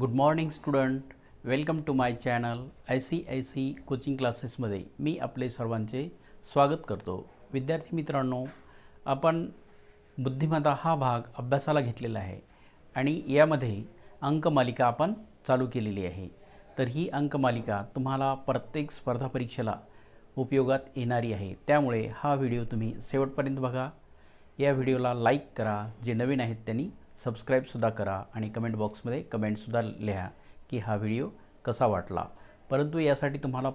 Good morning student welcome to my channel I C I C coaching क्लासेसमध्ये मी आपले सर्वांचे स्वागत करतो. विद्यार्थी मित्रांनो आपण बुद्धिमत्ता हा भाग अभ्यासाला घेतलेला आहे आणि यामध्ये अंकमालिका आपण चालू केलेली आहे. तर ही अंकमालिका तुम्हाला प्रत्येक स्पर्धा परीक्षेला उपयोगात येणारी आहे. त्यामुळे हा व्हिडिओ तुम्ही शेवटपर्यंत बघा. या व्हिडिओला लाईक करा. जे नवीन आहेत त्यांनी सबस्क्राईबसुद्धा करा आणि कमेंट बॉक्समध्ये कमेंटसुद्धा लिहा की हा व्हिडिओ कसा वाटला. परंतु यासाठी तुम्हाला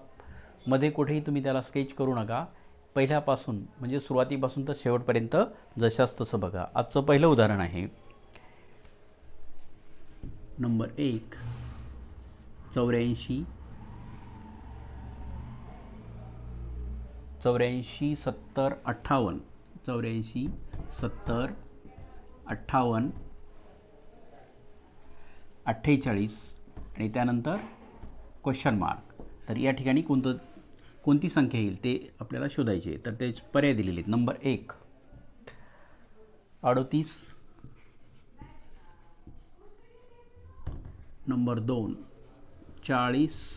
मध्ये कुठेही तुम्ही त्याला स्केच करू नका. पहिल्यापासून म्हणजे सुरुवातीपासून तर शेवटपर्यंत जशाच तसं बघा. आजचं पहिलं उदाहरण आहे. नंबर एक चौऱ्याऐंशी. चौऱ्याऐंशी सत्तर अठ्ठावन्न. चौऱ्याऐंशी सत्तर अठ्ठावन्न. अठ्ठेचाळीस आणि त्यानंतर क्वेश्चन मार्क तर या ठिकाणी कोणतं कोणती संख्या येईल ते आपल्याला शोधायचे तर ते पर्याय दिलेले आहेत. नंबर एक. अडतीस. नंबर दोन. चाळीस.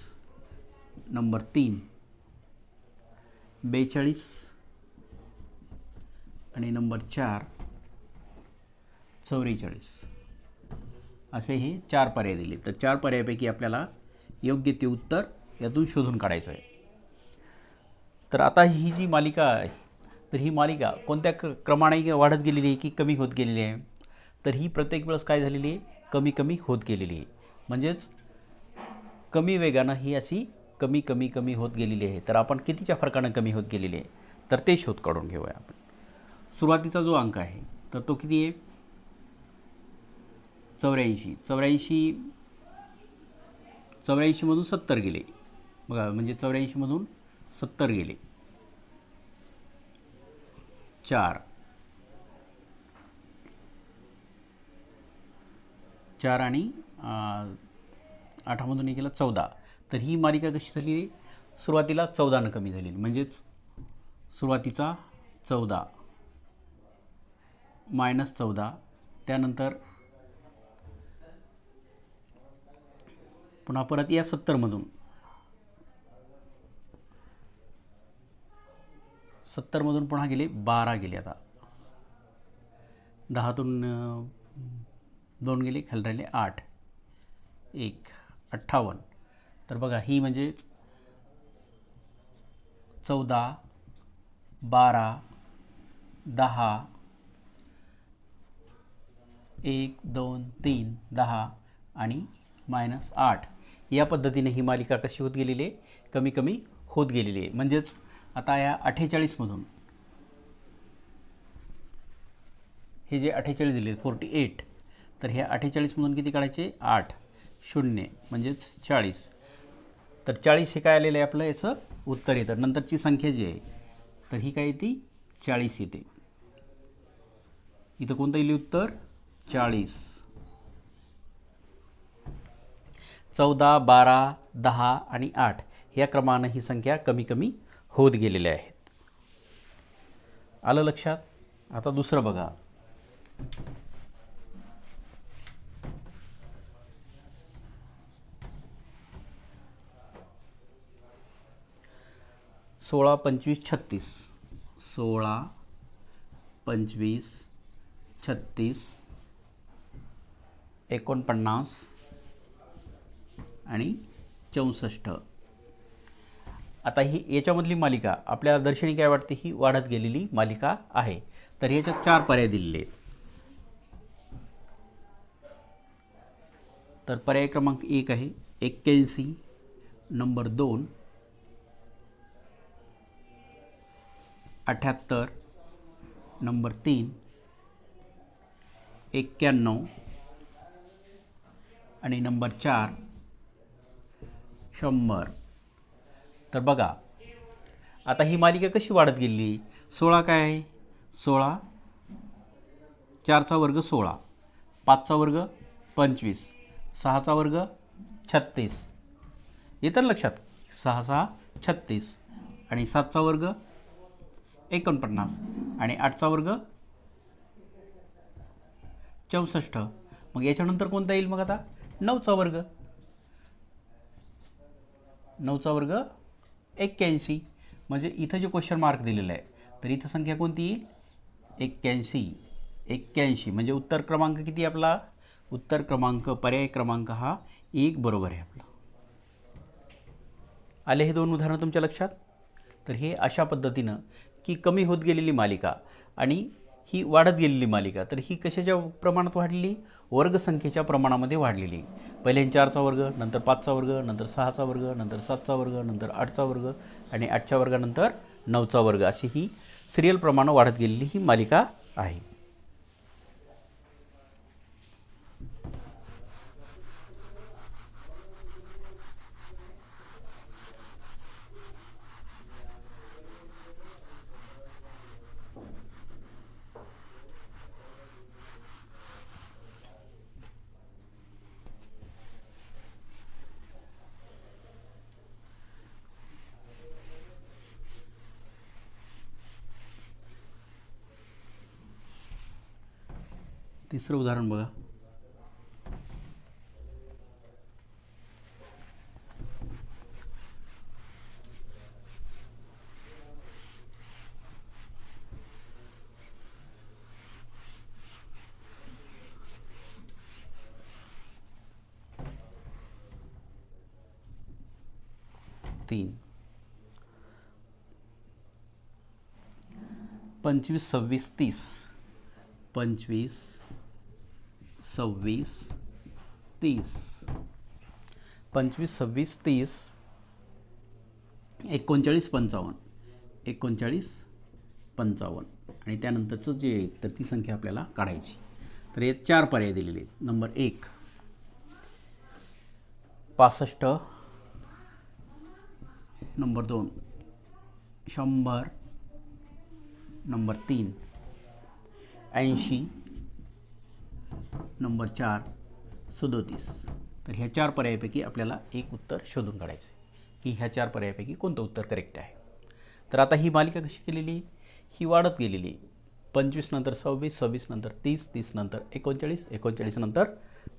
नंबर तीन. बेचाळीस. आणि नंबर चार. चौवेचाळीस असे हे चार पर्याय दिले. तर चार पर्यायापैकी आपल्याला योग्य ते उत्तर यातून शोधून काढायचं आहे. तर आता ही जी मालिका आहे तर ही मालिका कोणत्या क क्रमाने वाढत गेलेली आहे की कमी होत गेलेली आहे? तर ही प्रत्येक वेळेस काय झालेली आहे? कमी कमी होत गेलेली आहे. म्हणजेच कमी वेगानं ही अशी कमी कमी कमी होत गेलेली आहे. तर आपण कितीच्या फरकानं कमी होत गेलेली आहे? तर ते शोध काढून घेऊया आपण. सुरुवातीचा जो अंक आहे तर तो किती आहे? चौऱ्याऐंशी. चौऱ्याऐंशी चौऱ्याऐंशीमधून सत्तर गेले. बघा म्हणजे चौऱ्याऐंशीमधून सत्तर गेले. चार. चार आणि आठामधून एक गेला चौदा. तर ही मालिका कशी झाली? सुरुवातीला चौदानं कमी झालेली. म्हणजेच सुरुवातीचा चौदा. मायनस चौदा. त्यानंतर पुन्हा परत या सत्तरमधून. सत्तरमधून पुन्हा गेले बारा गेले आता. दहातून दोन गेले खाली राहिले आठ. एक अठ्ठावन्न. तर बघा ही म्हणजे चौदा बारा दहा एक दोन तीन दहा आणि मायनस आठ. या पद्धतीने ही मालिका कशी होत गेलेली आहे? कमी कमी होत गेलेली आहे. म्हणजेच आता या अठ्ठेचाळीसमधून हे जे अठ्ठेचाळीस दिले फोर्टी एट तर ह्या अठ्ठेचाळीसमधून किती काढायचे? आठ शून्य म्हणजेच चाळीस. तर चाळीस हे काय आलेलं आहे आपलं? याचं उत्तर येतं. नंतरची संख्या जी आहे तर ही काय येते? चाळीस येते. इथं कोणतं येईल उत्तर चाळीस. चौदा बारा दहा आणि आठ या क्रमानं ही संख्या कमी कमी होत गेलेल्या आहेत आलं लक्षात? आता दुसरं बघा. सोळा पंचवीस छत्तीस. सोळा पंचवीस छत्तीस एकोणपन्नास आणि चौसष्ट. आता ही याच्यामधली मालिका आपल्याला दर्शनी काय वाटते ही वाढत गेलेली मालिका आहे. तर याच्यात चार पर्याय दिलेले आहेत. तर पर्याय क्रमांक एक आहे एक्क्याऐंशी नंबर दोन अठ्याहत्तर नंबर तीन एक्क्याण्णव आणि नंबर चार शंभर. तर बघा आता ही मालिका कशी वाढत गेली? सोळा काय आहे? सोळा. चारचा वर्ग सोळा. पाचचा वर्ग पंचवीस. सहाचा वर्ग छत्तीस. येतं लक्षात. सहा सहा छत्तीस. आणि सातचा वर्ग एकोणपन्नास. आणि आठचा वर्ग चौसष्ट. मग याच्यानंतर कोणता येईल मग आता? नऊचा वर्ग. नऊचा वर्ग एक्क्याऐंशी. म्हणजे इथं जे क्वेश्चन मार्क दिलेलं आहे तर इथं संख्या कोणती येईल? एक्क्याऐंशी. एक्क्याऐंशी. म्हणजे उत्तर क्रमांक किती आपला? उत्तर क्रमांक पर्याय क्रमांक हा एक बरोबर आहे आपला. आले हे दोन उदाहरणं तुमच्या लक्षात? तर हे अशा पद्धतीनं की कमी होत गेलेली मालिका आणि ही वाढत गेलेली मालिका तर ही कशाच्या प्रमाणात वाढलेली वर्गसंख्येच्या प्रमाणामध्ये वाढलेली. पहिले चारचा वर्ग नंतर पाचचा वर्ग नंतर सहाचा वर्ग नंतर सातचा वर्ग नंतर आठचा वर्ग आणि आठच्या वर्गानंतर नऊचा वर्ग. अशी ही सिरियल प्रमाणं वाढत गेलेली ही मालिका आहे. तिसरं उदाहरण बघा. तीन. पंचवीस सव्वीस तीस. पंचवीस सव्वीस तीस. पंचवीस सव्वीस तीस. एकोणचाळीस पंचावन्न. एकोणचाळीस पंचावन्न. आणि त्यानंतरचं जे तर ती संख्या आपल्याला काढायची. तर हे चार पर्याय दिलेले आहेत. नंबर एक. पासष्ट. नंबर दोन. शंभर. नंबर तीन. ऐंशी. नंबर चार सदोतीस. तर ह्या चार पर्यायापैकी आपल्याला एक उत्तर शोधून काढायचं आहे. की ह्या चार पर्यायापैकी कोणतं उत्तर करेक्ट आहे? तर आता ही मालिका कशी केलेली? ही वाढत गेलेली. पंचवीस नंतर सव्वीस सव्वीस नंतर तीस तीस नंतर एकोणचाळीस एकोणचाळीस नंतर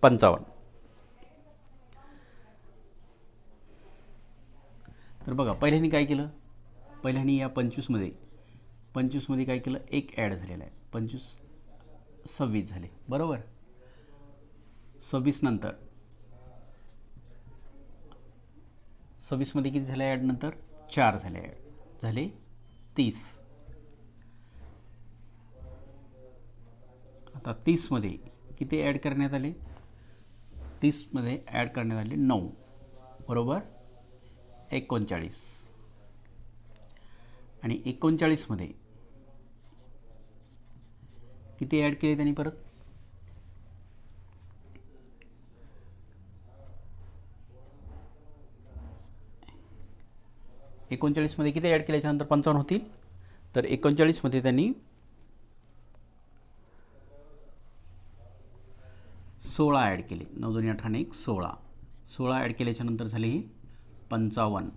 पंचावन्न. तर बघा पहिल्यानी काय केलं? पहिल्यानी या पंचवीसमध्ये पंचवीसमध्ये काय केलं? एक ॲड झालेला आहे. पंचवीस सव्वीस झाले. बरोबर? सव्वीस नंतर. सव्वीसमध्ये किती झालं ॲड नंतर? चार झाले ॲड झाले तीस. आता तीसमध्ये किती ॲड करण्यात आले? तीसमध्ये ॲड करण्यात आले नऊ. बरोबर? एकोणचाळीस. आणि एकोणचाळीसमध्ये किती ॲड केले त्यांनी परत? एकोणचाळीसमध्ये किती ॲड केल्याच्यानंतर पंचावन्न होतील? तर एकोणचाळीसमध्ये त्यांनी सोळा ॲड केले. नऊ दोन्ही अठराने एक सोळा. सोळा ॲड केल्याच्यानंतर झाली पंचावन्न.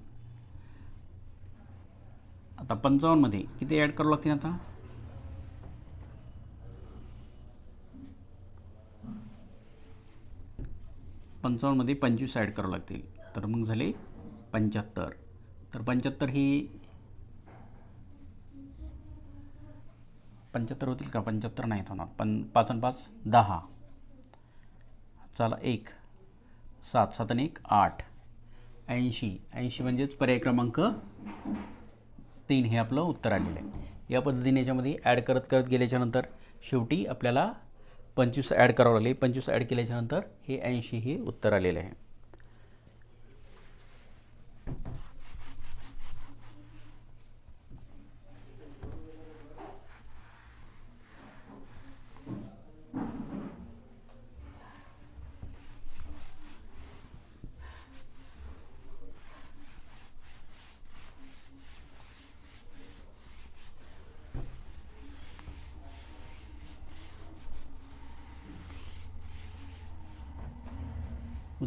आता पंचावन्नमध्ये किती ॲड करावं लागतील आता? पंचावन्नमध्ये पंचवीस ॲड करावं लागतील. तर मग झाले पंच्याहत्तर. तर पंच्याहत्तर ही पंच्याहत्तर होतील का? पंच्याहत्तर नाहीत होणार. पण पाच आणि पाच दहा. चला एक. सात सात आणि एक आठ. ऐंशी. ऐंशी म्हणजेच पर्याय क्रमांक तीन हे आपलं उत्तर आलेलं आहे. या पद्धतीने याच्यामध्ये ॲड करत करत गेल्याच्यानंतर शेवटी आपल्याला पंचवीस ॲड करावं लागले. पंचवीस ॲड केल्याच्यानंतर हे ऐंशी हे उत्तर आलेलं आहे.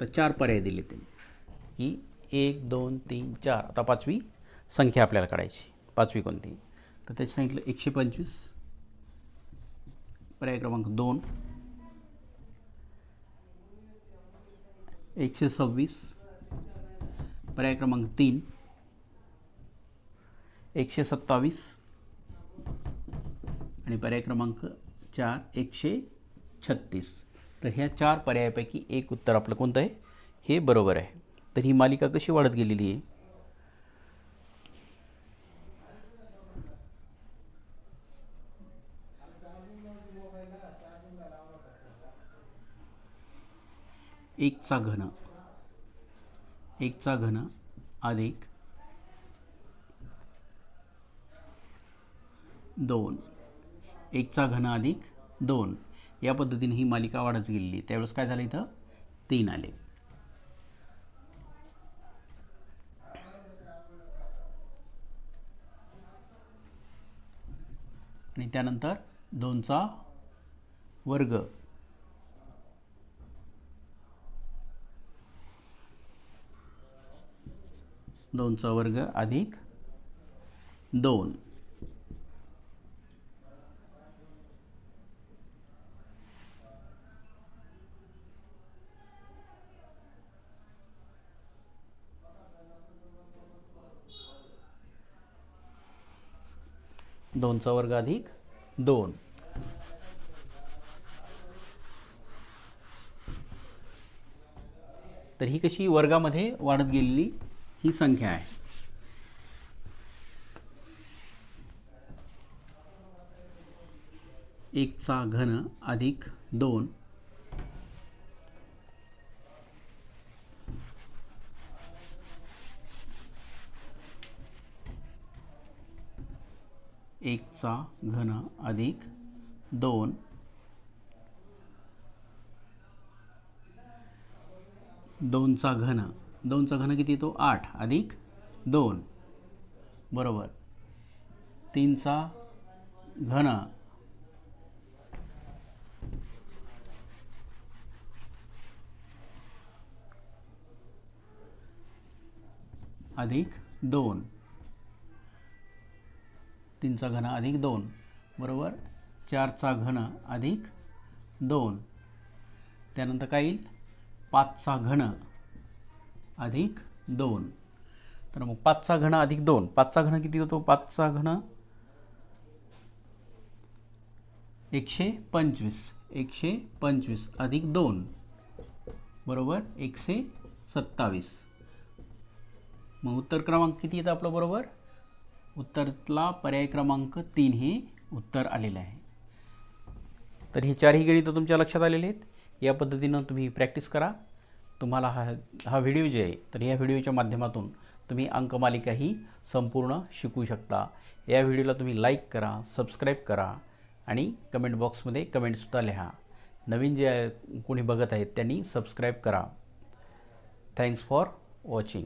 तर चार पर्याय दिले त्यांनी. की एक दोन तीन चार. आता पाचवी संख्या आपल्याला काढायची. पाचवी कोणती? तर त्याचे सांगितलं एकशे पंचवीस. पर्याय क्रमांक दोन. एकशे सव्वीस. पर्याय क्रमांक तीन. एकशे सत्तावीस. आणि पर्याय क्रमांक चार एकशे छत्तीस. तर ह्या चार पर्यायापैकी एक उत्तर आपलं कोणतं आहे? हे बरोबर आहे. तर ही मालिका कशी वाढत गेलेली आहे? एकचा घन. एकचा घन अधिक दोन. एकचा घन अधिक दोन. या पद्धतीने ही मालिका वाढत गेलेली त्यावेळेस काय झालं इथं? तीन आले. आणि त्यानंतर दोनचा वर्ग. दोनचा वर्ग अधिक दोन. दोनचा वर्ग अधिक दोन. तर ही कशी वर्गामध्ये वाढत गेलेली ही संख्या आहे. एकचा घन अधिक दोन चा घन अधिक दोन. दोनचा घन. दोनचा घन किती येतो? आठ. अधिक दोन. बरोबर. तीनचा घन. अधिक दोन. तीनचा घन अधिक दोन बरोबर? चारचा घन अधिक दोन. त्यानंतर काय येईल? पाचचा घन अधिक दोन. तर मग पाचचा घन अधिक दोन. पाचचा घन किती होतो? पाचचा घन एकशे पंचवीस. एकशे पंचवीस अधिक दोन बरोबर? एकशे सत्तावीस. मग उत्तर क्रमांक किती येतं आपलं बरोबर? उत्तरला पर्याय क्रमांक तीन हे उत्तर आलेलं आहे. तर हे चारही गणितं तुमच्या लक्षात आलेले आहेत. या पद्धतीनं तुम्ही प्रॅक्टिस करा. तुम्हाला हा हा व्हिडिओ जे आहे तर या व्हिडिओच्या माध्यमातून तुम्ही अंकमालिकाही संपूर्ण शिकू शकता. या व्हिडिओला तुम्ही लाईक करा सबस्क्राईब करा आणि कमेंट बॉक्समध्ये कमेंटसुद्धा लिहा. नवीन जे कोणी बघत आहेत त्यांनी सबस्क्राईब करा. Thanks for watching